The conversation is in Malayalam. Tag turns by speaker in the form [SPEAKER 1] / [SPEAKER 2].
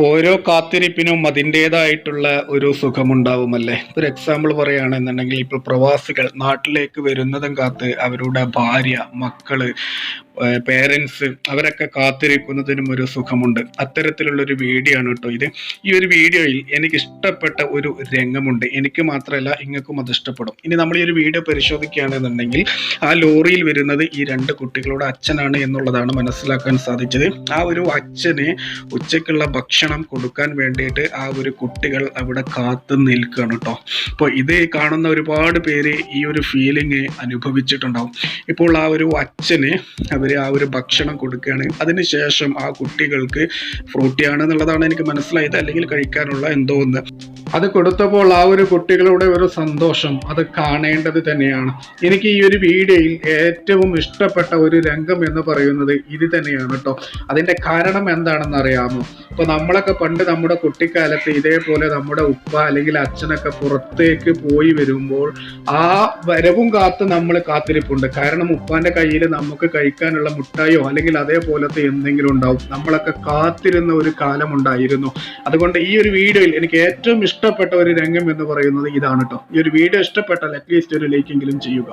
[SPEAKER 1] ഓരോ കാത്തിരിപ്പിനും അതിന്റെതായിട്ടുള്ള ഒരു സുഖമുണ്ടാവുമല്ലേ? ഒരു എക്സാമ്പിൾ പറയുകയാണെന്നുണ്ടെങ്കിൽ ഇപ്പോൾ പ്രവാസികൾ നാട്ടിലേക്ക് വരുന്നതും കാത്ത് അവരുടെ ഭാര്യ മക്കൾ പേരൻസ് അവരൊക്കെ കാത്തിരിക്കുന്നതിനും ഒരു സുഖമുണ്ട്. അത്തരത്തിലുള്ള ഒരു വീഡിയോ ആണ് കേട്ടോ ഇത്. ഈ ഒരു വീഡിയോയിൽ എനിക്ക് ഇഷ്ടപ്പെട്ട ഒരു രംഗമുണ്ട്. എനിക്ക് മാത്രമല്ല ഇങ്ങൾക്കും അത് ഇഷ്ടപ്പെടും. ഇനി നമ്മൾ ഈ ഒരു വീഡിയോ പരിശോധിക്കുകയാണെന്നുണ്ടെങ്കിൽ ആ ലോറിയിൽ വരുന്നത് ഈ രണ്ട് കുട്ടികളുടെ അച്ഛനാണ് എന്നുള്ളതാണ് മനസ്സിലാക്കാൻ സാധിച്ചത്. ആ ഒരു അച്ഛന് ഉച്ചയ്ക്കുള്ള ഭക്ഷണം കൊടുക്കാൻ വേണ്ടിയിട്ട് ആ ഒരു കുട്ടികൾ അവിടെ കാത്തു നിൽക്കുകയാണ് കേട്ടോ. അപ്പോൾ ഇത് കാണുന്ന ഒരുപാട് പേര് ഈ ഒരു ഫീലിംഗ് അനുഭവിച്ചിട്ടുണ്ടാവും. ഇപ്പോൾ ആ ഒരു അച്ഛന് അവർ ആ ഒരു ഭക്ഷണം കൊടുക്കുകയാണ്. അതിനുശേഷം ആ കുട്ടികൾക്ക് ഫ്രൂട്ടിയാണ് ആണെന്നുള്ളതാണ് എനിക്ക് മനസ്സിലായത്. അല്ലെങ്കിൽ കഴിക്കാനുള്ള എന്തോ ഒന്ന്. അത് കൊടുത്തപ്പോൾ ആ ഒരു കുട്ടികളുടെ ഒരു സന്തോഷം അത് കാണേണ്ടത് തന്നെയാണ്. എനിക്ക് ഈ ഒരു വീഡിയോയിൽ ഏറ്റവും ഇഷ്ടപ്പെട്ട ഒരു രംഗം എന്ന് പറയുന്നത് ഇത് തന്നെയാണ് കേട്ടോ. അതിന്റെ കാരണം എന്താണെന്ന് അറിയാമോ? ഇപ്പൊ നമ്മളൊക്കെ പണ്ട് നമ്മുടെ കുട്ടിക്കാലത്ത് ഇതേപോലെ നമ്മുടെ ഉപ്പ അല്ലെങ്കിൽ അച്ഛനൊക്കെ പുറത്തേക്ക് പോയി വരുമ്പോൾ ആ വരവും കാത്ത് നമ്മൾ കാത്തിരിപ്പുണ്ട്. കാരണം ഉപ്പാന്റെ കയ്യിൽ നമുക്ക് കഴിക്കാനുള്ള മുട്ടായോ അല്ലെങ്കിൽ അതേപോലത്തെ എന്തെങ്കിലും ഉണ്ടാവും. നമ്മളൊക്കെ കാത്തിരുന്ന ഒരു കാലമുണ്ടായിരുന്നു. അതുകൊണ്ട് ഈ ഒരു വീഡിയോയിൽ എനിക്ക് ഏറ്റവും ഇഷ്ടപ്പെട്ട ഒരു രംഗം എന്ന് പറയുന്നത് ഇതാണ് കേട്ടോ ഈ ഒരു വീഡിയോ ഇഷ്ടപ്പെട്ടാൽ അറ്റ്ലീസ്റ്റ് ഒരു ലൈക്കെങ്കിലും ചെയ്യുക.